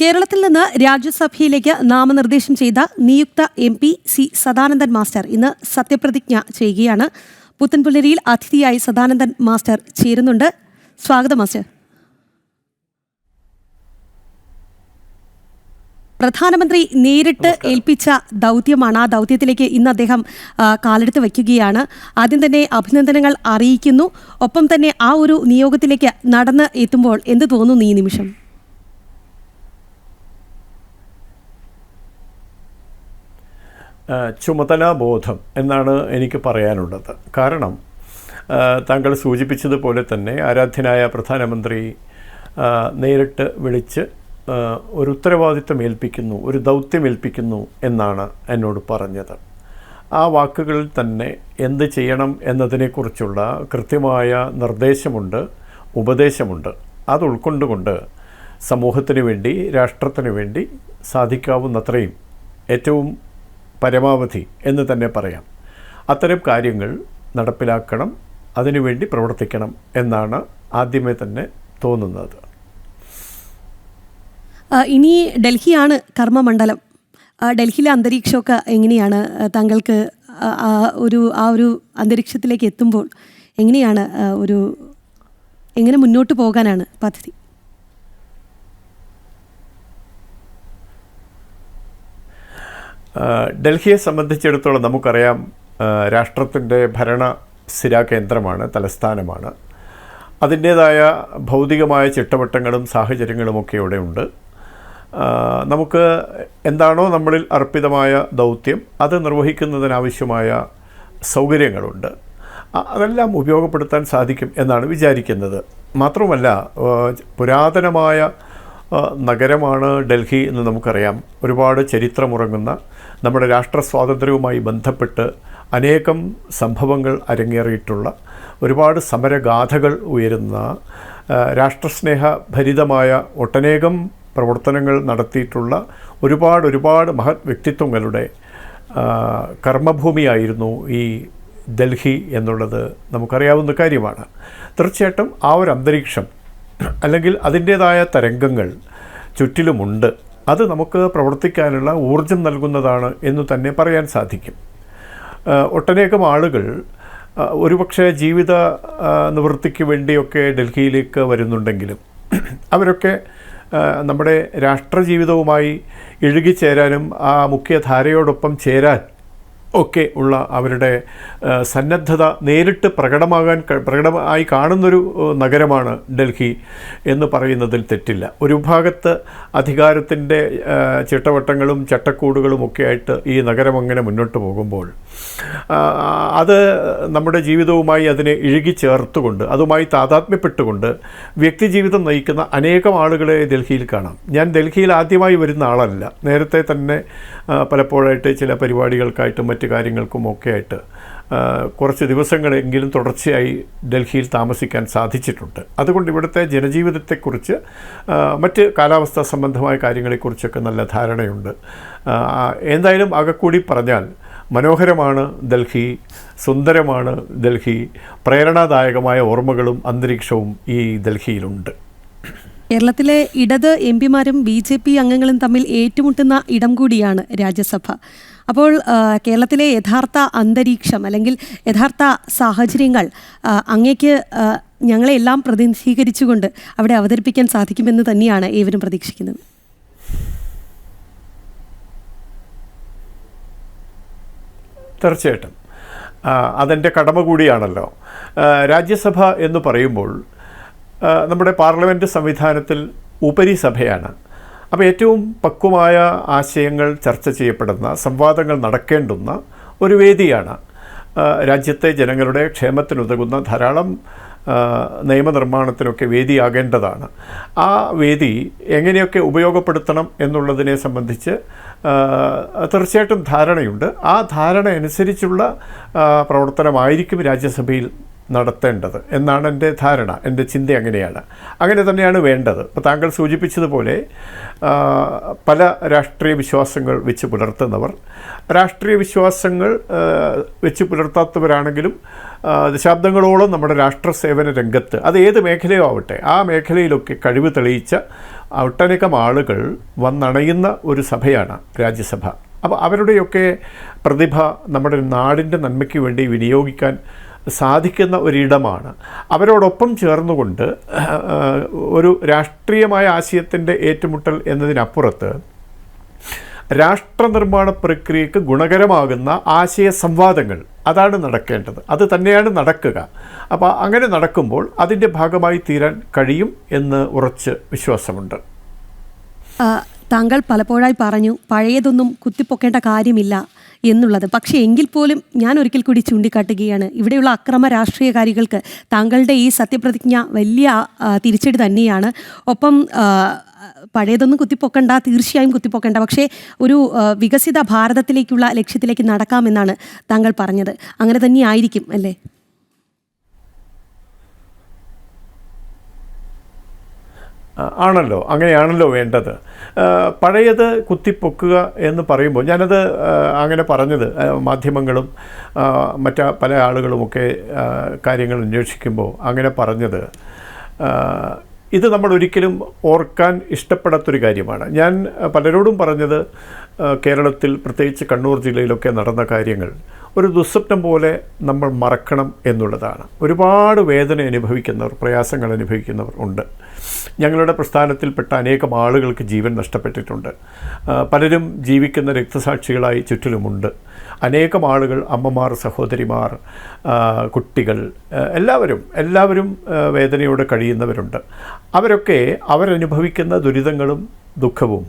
കേരളത്തിൽ നിന്ന് രാജ്യസഭയിലേക്ക് നാമനിർദ്ദേശം ചെയ്ത നിയുക്ത M P C Sadanandan master ഇന്ന് സത്യപ്രതിജ്ഞ ചെയ്യുകയാണ്. പുത്തൻപുലരിയിൽ അതിഥിയായി സദാനന്ദൻ മാസ്റ്റർ ചേരുന്നുണ്ട്. സ്വാഗതം മാസ്റ്റർ. പ്രധാനമന്ത്രി നേരിട്ട് ഏൽപ്പിച്ച ദൗത്യമാണ്. ആ ദൗത്യത്തിലേക്ക് ഇന്ന് അദ്ദേഹം കാലെടുത്ത് വയ്ക്കുകയാണ്. ആദ്യം തന്നെ അഭിനന്ദനങ്ങൾ അറിയിക്കുന്നു. ഒപ്പം തന്നെ ആ ഒരു നിയോഗത്തിലേക്ക് നടന്ന് എത്തുമ്പോൾ എന്ത് തോന്നുന്നു ഈ നിമിഷം? ചുമതലാബോധം എന്നാണ് എനിക്ക് പറയാനുള്ളത്. കാരണം താങ്കൾ സൂചിപ്പിച്ചതുപോലെ തന്നെ ആരാധ്യനായ പ്രധാനമന്ത്രി നേരിട്ട് വിളിച്ച് ഒരു ഉത്തരവാദിത്തം ഏൽപ്പിക്കുന്നു ഒരു ദൗത്യം ഏൽപ്പിക്കുന്നു എന്നാണ് എന്നോട് പറഞ്ഞത്. ആ വാക്കുകളിൽ തന്നെ എന്ത് ചെയ്യണം എന്നതിനെക്കുറിച്ചുള്ള കൃത്യമായ നിർദ്ദേശമുണ്ട് ഉപദേശമുണ്ട്. അത് ഉൾക്കൊണ്ടുകൊണ്ട് സമൂഹത്തിന് വേണ്ടി രാഷ്ട്രത്തിന് വേണ്ടി സാധിക്കാവുന്നത്രയും ഏറ്റവും പരമാവധി എന്ന് തന്നെ പറയാം. അത്തരം കാര്യങ്ങൾ നടപ്പിലാക്കണം അതിനുവേണ്ടി പ്രവർത്തിക്കണം എന്നാണ് ആദ്യമേ തന്നെ തോന്നുന്നത്. ഇനി ഡൽഹിയാണ് കർമ്മമണ്ഡലം. ഡൽഹിയിലെ അന്തരീക്ഷമൊക്കെ എങ്ങനെയാണ്? താങ്കൾക്ക് ഒരു ആ ഒരു അന്തരീക്ഷത്തിലേക്ക് എത്തുമ്പോൾ എങ്ങനെയാണ് ഒരു എങ്ങനെ മുന്നോട്ട് പോകാനാണ് പദ്ധതി? ഡൽഹിയെ സംബന്ധിച്ചിടത്തോളം നമുക്കറിയാം രാഷ്ട്രത്തിന്റെ ഭരണ സ്ഥിരാകേന്ദ്രമാണ് തലസ്ഥാനമാണ്. അതിന്റേതായ ഭൗതികമായ ചിട്ടവട്ടങ്ങളും സാഹചര്യങ്ങളുമൊക്കെ ഇവിടെ ഉണ്ട്. നമുക്ക് എന്താണോ നമ്മളിൽ അർപ്പിതമായ ദൗത്യം അത് നിർവഹിക്കുന്നതിനാവശ്യമായ സൗകര്യങ്ങളുണ്ട്. അതെല്ലാം ഉപയോഗപ്പെടുത്താൻ സാധിക്കും എന്നാണ് വിചാരിക്കുന്നത്. മാത്രമല്ല പുരാതനമായ നഗരമാണ് ഡൽഹി എന്ന് നമുക്കറിയാം. ഒരുപാട് ചരിത്രമുറങ്ങുന്ന നമ്മുടെ രാഷ്ട്ര സ്വാതന്ത്ര്യവുമായി ബന്ധപ്പെട്ട് അനേകം സംഭവങ്ങൾ അരങ്ങേറിയിട്ടുള്ള ഒരുപാട് സമരഗാഥകൾ ഉയരുന്ന രാഷ്ട്രസ്നേഹ ഭരിതമായ ഒട്ടനേകം പ്രവർത്തനങ്ങൾ നടത്തിയിട്ടുള്ള ഒരുപാട് ഒരുപാട് മഹത് വ്യക്തിത്വങ്ങളുടെ കർമ്മഭൂമിയായിരുന്നു ഈ ഡൽഹി എന്നുള്ളത് നമുക്കറിയാവുന്ന കാര്യമാണ്. തീർച്ചയായിട്ടും ആ ഒരു അന്തരീക്ഷം അല്ലെങ്കിൽ അതിന്റേതായ തരംഗങ്ങൾ ചുറ്റിലുമുണ്ട്. അത് നമുക്ക് പ്രവർത്തിക്കാനുള്ള ഊർജം നൽകുന്നതാണ് എന്ന് തന്നെ പറയാൻ സാധിക്കും. ഒട്ടനേകം ആളുകൾ ഒരുപക്ഷെ ജീവിത നിവൃത്തിക്ക് വേണ്ടിയൊക്കെ ഡൽഹിയിലേക്ക് വരുന്നുണ്ടെങ്കിലും അവരൊക്കെ നമ്മുടെ നമ്മുടെ രാഷ്ട്രജീവിതവുമായി ഇഴുകിച്ചേരാനും ആ മുഖ്യധാരയോടൊപ്പം ചേരാൻ ഒക്കെ ഉള്ള അവരുടെ സന്നദ്ധത നേരിട്ട് പ്രകടമാകാൻ പ്രകടമായി കാണുന്നൊരു നഗരമാണ് ഡൽഹി എന്ന് പറയുന്നതിൽ തെറ്റില്ല. ഒരു ഭാഗത്ത് അധികാരത്തിന്റെ ചിട്ടവട്ടങ്ങളും ചട്ടക്കൂടുകളും ഒക്കെ ആയിട്ട് ഈ നഗരം അങ്ങനെ മുന്നോട്ട് പോകുമ്പോൾ അത് നമ്മുടെ ജീവിതവുമായി അതിനെ ഇഴുകി ചേർത്തുകൊണ്ട് അതുമായി താതാത്മ്യപ്പെട്ടുകൊണ്ട് വ്യക്തിജീവിതം നയിക്കുന്ന അനേകം ആളുകളെ ഡൽഹിയിൽ കാണാം. ഞാൻ ഡൽഹിയിൽ ആദ്യമായി വരുന്ന ആളല്ല. നേരത്തെ തന്നെ പലപ്പോഴായിട്ട് ചില പരിപാടികൾക്കായിട്ടും മറ്റു ആയിട്ട് കുറച്ച് ദിവസങ്ങളെങ്കിലും തുടർച്ചയായി ഡൽഹിയിൽ താമസിക്കാൻ സാധിച്ചിട്ടുണ്ട്. അതുകൊണ്ട് ഇവിടുത്തെ ജനജീവിതത്തെക്കുറിച്ച് മറ്റ് കാലാവസ്ഥാ സംബന്ധമായ കാര്യങ്ങളെക്കുറിച്ചൊക്കെ നല്ല ധാരണയുണ്ട്. എന്തായാലും അകക്കൂടി പറഞ്ഞാൽ മനോഹരമാണ് ഡൽഹി സുന്ദരമാണ് ഡൽഹി പ്രേരണാദായകമായ ഓർമ്മകളും അന്തരീക്ഷവും ഈ ഡൽഹിയിലുണ്ട്. കേരളത്തിലെ ഇടത് എം പിമാരും ബി ജെ പി അംഗങ്ങളും തമ്മിൽ ഏറ്റുമുട്ടുന്ന ഇടം കൂടിയാണ് രാജ്യസഭ. അപ്പോൾ കേരളത്തിലെ യഥാർത്ഥ അന്തരീക്ഷം അല്ലെങ്കിൽ യഥാർത്ഥ സാഹചര്യങ്ങൾ അങ്ങേക്ക് ഞങ്ങളെല്ലാം പ്രതിനിധീകരിച്ചുകൊണ്ട് അവിടെ അവതരിപ്പിക്കാൻ സാധിക്കുമെന്ന് തന്നെയാണ് ഏവരും പ്രതീക്ഷിക്കുന്നത്. തീർച്ചയായിട്ടും. അതെന്റെ കടമ കൂടിയാണല്ലോ. രാജ്യസഭ എന്ന് പറയുമ്പോൾ നമ്മുടെ പാർലമെന്റ് സംവിധാനത്തിൽ ഉപരിസഭയാണ്. അപ്പോൾ ഏറ്റവും പക്വമായ ആശയങ്ങൾ ചർച്ച ചെയ്യപ്പെടുന്ന സംവാദങ്ങൾ നടക്കേണ്ടുന്ന ഒരു വേദിയാണ്. രാജ്യത്തെ ജനങ്ങളുടെ ക്ഷേമത്തിനുതകുന്ന ധാരാളം നിയമനിർമ്മാണത്തിനൊക്കെ വേദിയാകേണ്ടതാണ്. ആ വേദി എങ്ങനെയൊക്കെ ഉപയോഗപ്പെടുത്തണം എന്നുള്ളതിനെ സംബന്ധിച്ച് തീർച്ചയായിട്ടും ധാരണയുണ്ട്. ആ ധാരണ അനുസരിച്ചുള്ള പ്രവർത്തനമായിരിക്കും രാജ്യസഭയിൽ നടത്തേണ്ടത് എന്നാണ് എന്റെ ധാരണ എന്റെ ചിന്ത അങ്ങനെയാണ്. അങ്ങനെ തന്നെയാണ് വേണ്ടത്. ഇപ്പോൾ താങ്കൾ സൂചിപ്പിച്ചതുപോലെ പല രാഷ്ട്രീയ വിശ്വാസങ്ങൾ വെച്ച് പുലർത്തുന്നവർ രാഷ്ട്രീയ വിശ്വാസങ്ങൾ വെച്ച് പുലർത്താത്തവരാണെങ്കിലും ദശാബ്ദങ്ങളോളം നമ്മുടെ രാഷ്ട്ര സേവന രംഗത്ത് അത് ഏത് മേഖലയോ ആവട്ടെ ആ മേഖലയിലൊക്കെ കഴിവ് തെളിയിച്ച ഒട്ടനേകം ആളുകൾ വന്നണയുന്ന ഒരു സഭയാണ് രാജ്യസഭ. അപ്പോൾ അവരുടെയൊക്കെ പ്രതിഭ നമ്മുടെ നാടിന്റെ നന്മയ്ക്ക് വേണ്ടി വിനിയോഗിക്കാൻ സാധിക്കുന്ന ഒരിടമാണ്. അവരോടൊപ്പം ചേർന്നുകൊണ്ട് ഒരു രാഷ്ട്രീയമായ ആശയത്തിന്റെ ഏറ്റുമുട്ടൽ എന്നതിനപ്പുറത്ത് രാഷ്ട്രനിർമ്മാണ പ്രക്രിയക്ക് ഗുണകരമാകുന്ന ആശയ സംവാദങ്ങൾ അതാണ് നടക്കേണ്ടത്. അത് തന്നെയാണ് നടക്കുക. അപ്പോൾ അങ്ങനെ നടക്കുമ്പോൾ അതിന്റെ ഭാഗമായി തീരാൻ കഴിയും എന്ന് ഉറച്ച് വിശ്വാസമുണ്ട്. താങ്കൾ പലപ്പോഴായി പറഞ്ഞു പഴയതൊന്നും കുത്തിപ്പൊക്കേണ്ട കാര്യമില്ല എന്നുള്ളത്. പക്ഷേ എങ്കിൽ പോലും ഞാൻ ഒരിക്കൽ കൂടി ചൂണ്ടിക്കാട്ടുകയാണ്. ഇവിടെയുള്ള അക്രമ രാഷ്ട്രീയകാരികൾക്ക് താങ്കളുടെ ഈ സത്യപ്രതിജ്ഞ വലിയ തിരിച്ചടി തന്നെയാണ്. ഒപ്പം പഴയതൊന്നും കുത്തിപ്പൊക്കണ്ട തീർച്ചയായും കുത്തിപ്പൊക്കണ്ട. പക്ഷേ ഒരു വികസിത ഭാരതത്തിലേക്കുള്ള ലക്ഷ്യത്തിലേക്ക് നടക്കാമെന്നാണ് താങ്കൾ പറഞ്ഞത്. അങ്ങനെ തന്നെ ആയിരിക്കും അല്ലേ? ആണല്ലോ. അങ്ങനെയാണല്ലോ വേണ്ടത്. പഴയത് കുത്തിപ്പൊക്കുക എന്ന് പറയുമ്പോൾ ഞാനത് അങ്ങനെ പറഞ്ഞത് മാധ്യമങ്ങളും മറ്റ പല ആളുകളുമൊക്കെ കാര്യങ്ങൾ അന്വേഷിക്കുമ്പോൾ അങ്ങനെ പറഞ്ഞത്. ഇത് നമ്മൾ ഒരിക്കലും ഓർക്കാൻ ഇഷ്ടപ്പെടാത്തൊരു കാര്യമാണ്. ഞാൻ പലരോടും പറഞ്ഞത് കേരളത്തിൽ പ്രത്യേകിച്ച് കണ്ണൂർ ജില്ലയിലൊക്കെ നടന്ന കാര്യങ്ങൾ ഒരു ദുസ്വപ്നം പോലെ നമ്മൾ മറക്കണം എന്നുള്ളതാണ്. ഒരുപാട് വേദന അനുഭവിക്കുന്നവർ പ്രയാസങ്ങൾ അനുഭവിക്കുന്നവർ ഉണ്ട്. ഞങ്ങളുടെ പ്രസ്ഥാനത്തിൽപ്പെട്ട അനേകം ആളുകൾക്ക് ജീവൻ നഷ്ടപ്പെട്ടിട്ടുണ്ട്. പലരും ജീവിക്കുന്ന രക്തസാക്ഷികളായി ചുറ്റിലുമുണ്ട്. അനേകം ആളുകൾ അമ്മമാർ സഹോദരിമാർ കുട്ടികൾ എല്ലാവരും എല്ലാവരും വേദനയോടെ കഴിയുന്നവരുണ്ട്. അവരൊക്കെ അവരനുഭവിക്കുന്ന ദുരിതങ്ങളും ദുഃഖവും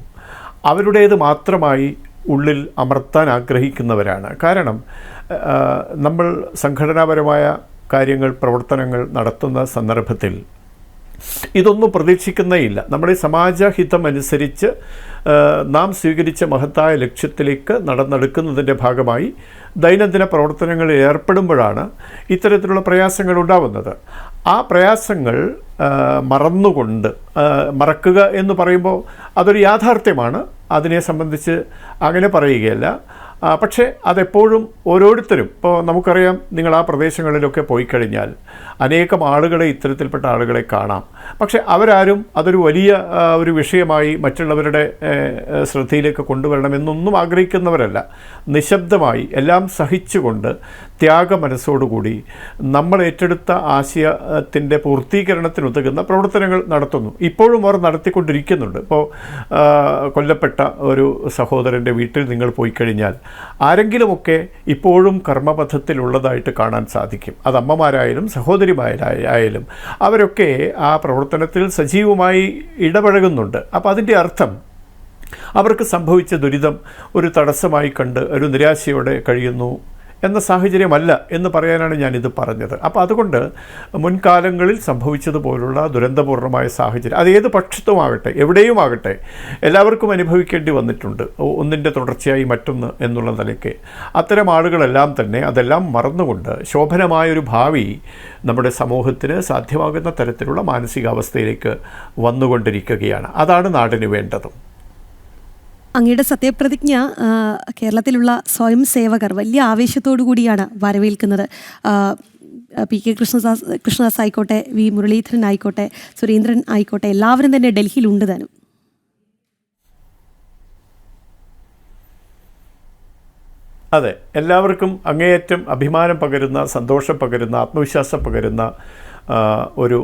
അവരുടേത് മാത്രമായി ഉള്ളിൽ അമർത്താൻ ആഗ്രഹിക്കുന്നവരാണ്. കാരണം നമ്മൾ സംഘടനാപരമായ കാര്യങ്ങൾ പ്രവർത്തനങ്ങൾ നടത്തുന്ന സന്ദർഭത്തിൽ ഇതൊന്നും പ്രതീക്ഷിക്കുന്നേയില്ല. നമ്മുടെ സമാജഹിതം അനുസരിച്ച് നാം സ്വീകരിച്ച മഹത്തായ ലക്ഷ്യത്തിലേക്ക് നടന്നെടുക്കുന്നതിന്റെ ഭാഗമായി ദൈനംദിന പ്രവർത്തനങ്ങളിൽ ഏർപ്പെടുമ്പോഴാണ് ഇത്തരത്തിലുള്ള പ്രയാസങ്ങൾ ഉണ്ടാവുന്നത്. ആ പ്രയാസങ്ങൾ മറന്നുകൊണ്ട് മറക്കുക എന്ന് പറയുമ്പോൾ അതൊരു യാഥാർത്ഥ്യമാണ്. അതിനെ സംബന്ധിച്ച് അങ്ങനെ പറയുകയല്ല. പക്ഷേ അതെപ്പോഴും ഓരോരുത്തരും ഇപ്പോൾ നമുക്കറിയാം നിങ്ങൾ ആ പ്രദേശങ്ങളിലൊക്കെ പോയി കഴിഞ്ഞാൽ അനേകം ആളുകളെ ഇത്തരത്തിൽപ്പെട്ട ആളുകളെ കാണാം. പക്ഷേ അവരാരും അതൊരു വലിയ ഒരു വിഷയമായി മറ്റുള്ളവരുടെ ശ്രദ്ധയിലേക്ക് കൊണ്ടുവരണമെന്നൊന്നും ആഗ്രഹിക്കുന്നവരല്ല. നിശബ്ദമായി എല്ലാം സഹിച്ചുകൊണ്ട് ത്യാഗ മനസ്സോടുകൂടി നമ്മൾ ഏറ്റെടുത്ത ആശയത്തിന്റെ പൂർത്തീകരണത്തിനുതകുന്ന പ്രവർത്തനങ്ങൾ നടത്തുന്നു. ഇപ്പോഴും അവർ നടത്തിക്കൊണ്ടിരിക്കുന്നുണ്ട്. ഇപ്പോൾ കൊല്ലപ്പെട്ട ഒരു സഹോദരന്റെ വീട്ടിൽ നിങ്ങൾ പോയി കഴിഞ്ഞാൽ ആരെങ്കിലുമൊക്കെ ഇപ്പോഴും കർമ്മപഥത്തിലുള്ളതായിട്ട് കാണാൻ സാധിക്കും. അത് അമ്മമാരായാലും സഹോദരിമാരായാലും അവരൊക്കെ ആ പ്രവർത്തനത്തിൽ സജീവമായി ഇടപഴകുന്നുണ്ട്. അപ്പോൾ അതിന്റെ അർത്ഥം അവർക്ക് സംഭവിച്ച ദുരിതം ഒരു തടസ്സമായി കണ്ട് ഒരു നിരാശയോടെ കഴിയുന്നു. എന്ന സാഹചര്യമല്ല എന്ന് പറയാനാണ് ഞാനിത് പറഞ്ഞത്. അപ്പോൾ അതുകൊണ്ട് മുൻകാലങ്ങളിൽ സംഭവിച്ചതുപോലുള്ള ദുരന്തപൂർണമായ സാഹചര്യം അത് ഏത് പക്ഷത്തുമാകട്ടെ എവിടെയുമാകട്ടെ എല്ലാവർക്കും അനുഭവിക്കേണ്ടി വന്നിട്ടുണ്ട്. ഒന്നിന്റെ തുടർച്ചയായി മറ്റൊന്ന് എന്നുള്ള നിലയ്ക്ക്. അത്തരം ആളുകളെല്ലാം തന്നെ അതെല്ലാം മറന്നുകൊണ്ട് ശോഭനമായൊരു ഭാവി നമ്മുടെ സമൂഹത്തിന് സാധ്യമാകുന്ന തരത്തിലുള്ള മാനസികാവസ്ഥയിലേക്ക് വന്നുകൊണ്ടിരിക്കുകയാണ്. അതാണ് നാടിന് വേണ്ടതും. അങ്ങയുടെ സത്യപ്രതിജ്ഞ കേരളത്തിലുള്ള സ്വയം സേവകർ വലിയ ആവേശത്തോടു കൂടിയാണ് വരവേൽക്കുന്നത്. പി കെ കൃഷ്ണദാസ് കൃഷ്ണദാസ് ആയിക്കോട്ടെ വി മുരളീധരൻ ആയിക്കോട്ടെ സുരേന്ദ്രൻ ആയിക്കോട്ടെ എല്ലാവരും തന്നെ ഡൽഹിയിലുണ്ട് താനും. അതെ എല്ലാവർക്കും അങ്ങേയറ്റം അഭിമാനം പകരുന്ന സന്തോഷം പകരുന്ന ആത്മവിശ്വാസം പകരുന്ന ഒരു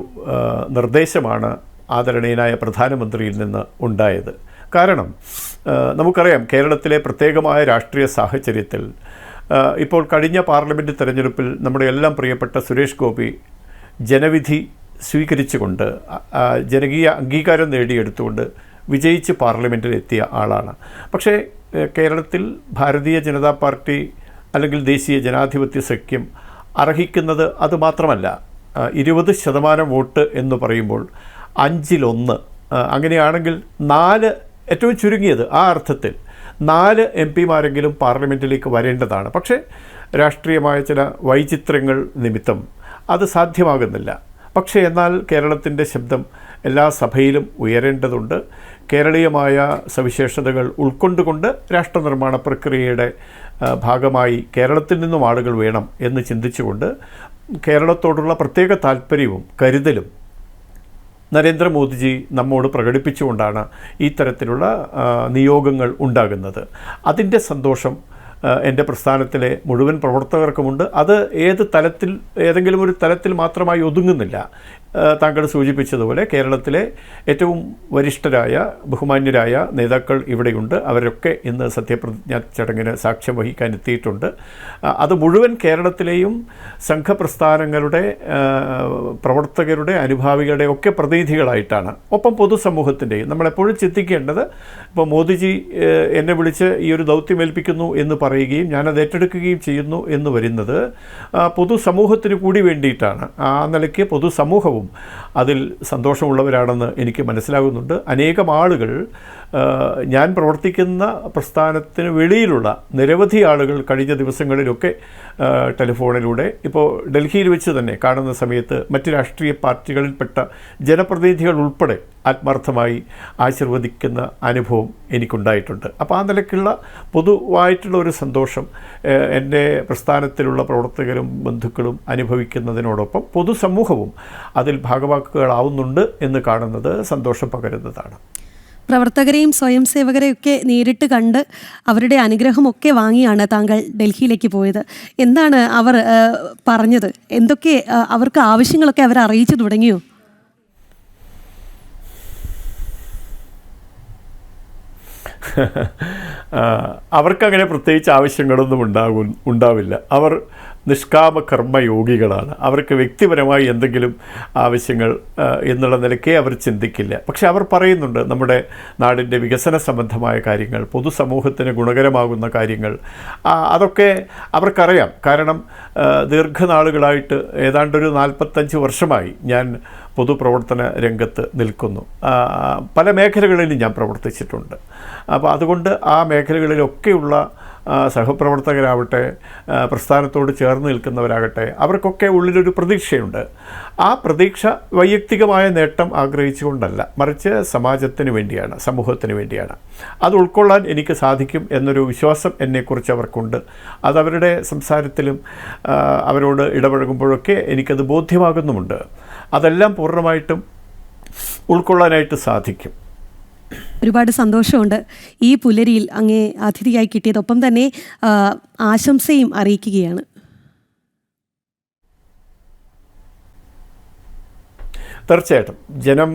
നിർദ്ദേശമാണ് ആദരണീയനായ പ്രധാനമന്ത്രിയിൽ നിന്ന് ഉണ്ടായത്. കാരണം നമുക്കറിയാം കേരളത്തിലെ പ്രത്യേകമായ രാഷ്ട്രീയ സാഹചര്യത്തിൽ ഇപ്പോൾ കഴിഞ്ഞ പാർലമെന്റ് തെരഞ്ഞെടുപ്പിൽ നമ്മുടെ എല്ലാം പ്രിയപ്പെട്ട സുരേഷ് ഗോപി ജനവിധി സ്വീകരിച്ചുകൊണ്ട് ജനകീയ അംഗീകാരം നേടിയെടുത്തുകൊണ്ട് വിജയിച്ച് പാർലമെന്റിൽ എത്തിയ ആളാണ്. പക്ഷേ കേരളത്തിൽ ഭാരതീയ ജനതാ പാർട്ടി അല്ലെങ്കിൽ ദേശീയ ജനാധിപത്യ സഖ്യം അർഹിക്കുന്നത് അതുമാത്രമല്ല ഇരുപത് ശതമാനം വോട്ട് എന്ന് പറയുമ്പോൾ അഞ്ചിലൊന്ന് അങ്ങനെയാണെങ്കിൽ നാല് ഏറ്റവും ചുരുങ്ങിയത് ആ അർത്ഥത്തിൽ നാല് എം പിമാരെങ്കിലും പാർലമെന്റിലേക്ക് വരേണ്ടതാണ്. പക്ഷേ രാഷ്ട്രീയമായ ചില വൈചിത്രങ്ങൾ നിമിത്തം അത് സാധ്യമാകുന്നില്ല. പക്ഷേ എന്നാൽ കേരളത്തിന്റെ ശബ്ദം എല്ലാ സഭയിലും ഉയരേണ്ടതുണ്ട്. കേരളീയമായ സവിശേഷതകൾ ഉൾക്കൊണ്ടുകൊണ്ട് രാഷ്ട്രനിർമ്മാണ പ്രക്രിയയുടെ ഭാഗമായി കേരളത്തിൽ നിന്നും ആളുകൾ വേണം എന്ന് ചിന്തിച്ചുകൊണ്ട് കേരളത്തോടുള്ള പ്രത്യേക താല്പര്യവും കരുതലും നരേന്ദ്രമോദിജി നമ്മോട് പ്രകടിപ്പിച്ചുകൊണ്ടാണ് ഇത്തരത്തിലുള്ള തരത്തിലുള്ള നിയോഗങ്ങൾ ഉണ്ടാകുന്നത്. അതിന്റെ സന്തോഷം എന്റെ പ്രസ്ഥാനത്തിലെ മുഴുവൻ പ്രവർത്തകർക്കുമുണ്ട്. അത് ഏത് തലത്തിൽ ഏതെങ്കിലും ഒരു തലത്തിൽ മാത്രമായി ഒതുങ്ങുന്നില്ല. താങ്കൾ സൂചിപ്പിച്ചതുപോലെ കേരളത്തിലെ ഏറ്റവും വരിഷ്ഠരായ ബഹുമാന്യരായ നേതാക്കൾ ഇവിടെയുണ്ട്. അവരൊക്കെ ഇന്ന് സത്യപ്രതിജ്ഞാ ചടങ്ങിന് സാക്ഷ്യം വഹിക്കാൻ എത്തിയിട്ടുണ്ട്. അത് മുഴുവൻ കേരളത്തിലെയും സംഘപ്രസ്ഥാനങ്ങളുടെ പ്രവർത്തകരുടെ അനുഭാവികളുടെ ഒക്കെ പ്രതിനിധികളായിട്ടാണ്. ഒപ്പം പൊതുസമൂഹത്തിന്റെയും. നമ്മളെപ്പോഴും ചിന്തിക്കേണ്ടത് ഇപ്പോൾ മോദിജി എന്നെ വിളിച്ച് ഈ ഒരു ദൗത്യമേൽപ്പിക്കുന്നു എന്ന് പറയുകയും ഞാനത് ഏറ്റെടുക്കുകയും ചെയ്യുന്നു എന്ന് വരുന്നത് പൊതുസമൂഹത്തിന് കൂടി വേണ്ടിയിട്ടാണ്. ആ നിലയ്ക്ക് പൊതുസമൂഹവും അതിൽ സന്തോഷമുള്ളവരാണെന്ന് എനിക്ക് മനസ്സിലാകുന്നുണ്ട്. അനേകം ആളുകൾ ഞാൻ പ്രവർത്തിക്കുന്ന പ്രസ്ഥാനത്തിന് വെളിയിലുള്ള നിരവധി ആളുകൾ കഴിഞ്ഞ ദിവസങ്ങളിലൊക്കെ ടെലിഫോണിലൂടെ ഇപ്പോൾ ഡൽഹിയിൽ വെച്ച് തന്നെ കാണുന്ന സമയത്ത് മറ്റ് രാഷ്ട്രീയ പാർട്ടികളിൽപ്പെട്ട ജനപ്രതിനിധികൾ ഉൾപ്പെടെ ആത്മാർത്ഥമായി ആശീർവദിക്കുന്ന അനുഭവം എനിക്കുണ്ടായിട്ടുണ്ട്. അപ്പോൾ ആ നിലയ്ക്കുള്ള പൊതുവായിട്ടുള്ള ഒരു സന്തോഷം എന്റെ പ്രസ്ഥാനത്തിലുള്ള പ്രവർത്തകരും ബന്ധുക്കളും അനുഭവിക്കുന്നതിനോടൊപ്പം പൊതുസമൂഹവും അതിൽ ഭാഗവാക്കുകളാവുന്നുണ്ട് എന്ന് കാണുന്നത് സന്തോഷം പകരുന്നതാണ്. പ്രവർത്തകരെയും സ്വയം സേവകരെയും ഒക്കെ നേരിട്ട് കണ്ട് അവരുടെ അനുഗ്രഹമൊക്കെ വാങ്ങിയാണ് താങ്കൾ ഡൽഹിയിലേക്ക് പോയത്. എന്താണ് അവർ പറഞ്ഞത്? എന്തൊക്കെ അവർക്ക് ആവശ്യങ്ങളൊക്കെ അവർ അറിയിച്ചു തുടങ്ങിയോ? അവർക്കങ്ങനെ പ്രത്യേകിച്ച് ആവശ്യങ്ങളൊന്നും ഉണ്ടാകും ഉണ്ടാവില്ല. അവർ നിഷ്കാമ കർമ്മയോഗികളാണ് അവർക്ക് വ്യക്തിപരമായി എന്തെങ്കിലും ആവശ്യങ്ങൾ എന്നുള്ള നിലയ്ക്കേ അവർ ചിന്തിക്കില്ല. പക്ഷേ അവർ പറയുന്നുണ്ട് നമ്മുടെ നാടിന്റെ വികസന സംബന്ധമായ കാര്യങ്ങൾ പൊതുസമൂഹത്തിന് ഗുണകരമാകുന്ന കാര്യങ്ങൾ അതൊക്കെ അവർക്കറിയാം. കാരണം ദീർഘനാളുകളായിട്ട് ഏതാണ്ടൊരു നാൽപ്പത്തഞ്ച് വർഷമായി ഞാൻ പൊതുപ്രവർത്തന രംഗത്ത് നിൽക്കുന്നു. പല മേഖലകളിലും ഞാൻ പ്രവർത്തിച്ചിട്ടുണ്ട്. അപ്പോൾ അതുകൊണ്ട് ആ മേഖലകളിലൊക്കെയുള്ള സഹപ്രവർത്തകരാവട്ടെ പ്രസ്ഥാനത്തോട് ചേർന്ന് നിൽക്കുന്നവരാകട്ടെ അവർക്കൊക്കെ ഉള്ളിലൊരു പ്രതീക്ഷയുണ്ട്. ആ പ്രതീക്ഷ വൈയക്തികമായ നേട്ടം ആഗ്രഹിച്ചുകൊണ്ടല്ല മറിച്ച് സമാജത്തിന് വേണ്ടിയാണ് സമൂഹത്തിന് വേണ്ടിയാണ്. അത് ഉൾക്കൊള്ളാൻ എനിക്ക് സാധിക്കും എന്നൊരു വിശ്വാസം എന്നെക്കുറിച്ച് അവർക്കുണ്ട്. അതവരുടെ സംസാരത്തിലും അവരോട് ഇടപഴകുമ്പോഴൊക്കെ എനിക്കത് ബോധ്യമാകുന്നുമുണ്ട്. അതെല്ലാം പൂർണമായിട്ടും ഉൾക്കൊള്ളാനായിട്ട് സാധിക്കും. ഒരുപാട് സന്തോഷമുണ്ട്. ഈ പുലരിയിൽ അങ്ങേ അതിഥിയായി കിട്ടിയതൊപ്പം തന്നെ ആശംസയും അറിയിക്കുകയാണ്. തീർച്ചയായിട്ടും. ജനം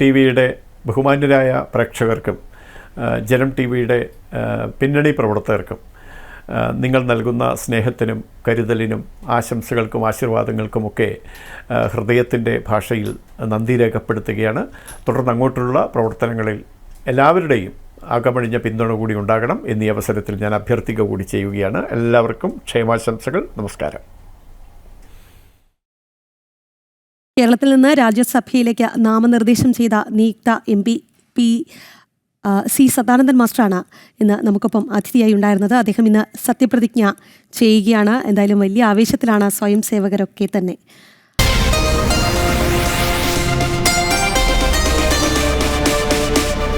ടി വിയുടെ ബഹുമാന്യരായ പ്രേക്ഷകർക്കും ജനം ടി വിയുടെ പിന്നണി പ്രവർത്തകർക്കും നിങ്ങൾ നൽകുന്ന സ്നേഹത്തിനും കരുതലിനും ആശംസകൾക്കും ആശീർവാദങ്ങൾക്കുമൊക്കെ ഹൃദയത്തിന്റെ ഭാഷയിൽ നന്ദി രേഖപ്പെടുത്തുകയാണ്. തുടർന്ന് അങ്ങോട്ടുള്ള പ്രവർത്തനങ്ങളിൽ എല്ലാവരുടെയും അകമഴിഞ്ഞ പിന്തുണ കൂടി ഉണ്ടാകണം എന്നീ അവസരത്തിൽ ഞാൻ അഭ്യർത്ഥിക്കുക കൂടി ചെയ്യുകയാണ്. എല്ലാവർക്കും ക്ഷേമാശംസകൾ. നമസ്കാരം. കേരളത്തിൽ നിന്ന് രാജ്യസഭയിലേക്ക് നാമനിർദ്ദേശം ചെയ്ത നിയുക്ത M P P C Sadanandan മാസ്റ്ററാണ് ഇന്ന് നമുക്കൊപ്പം അതിഥിയായി ഉണ്ടായിരുന്നത്. അദ്ദേഹം ഇന്ന് സത്യപ്രതിജ്ഞ ചെയ്യുകയാണ്. എന്തായാലും വലിയ ആവേശത്തിലാണ് സ്വയം സേവകരൊക്കെ തന്നെ.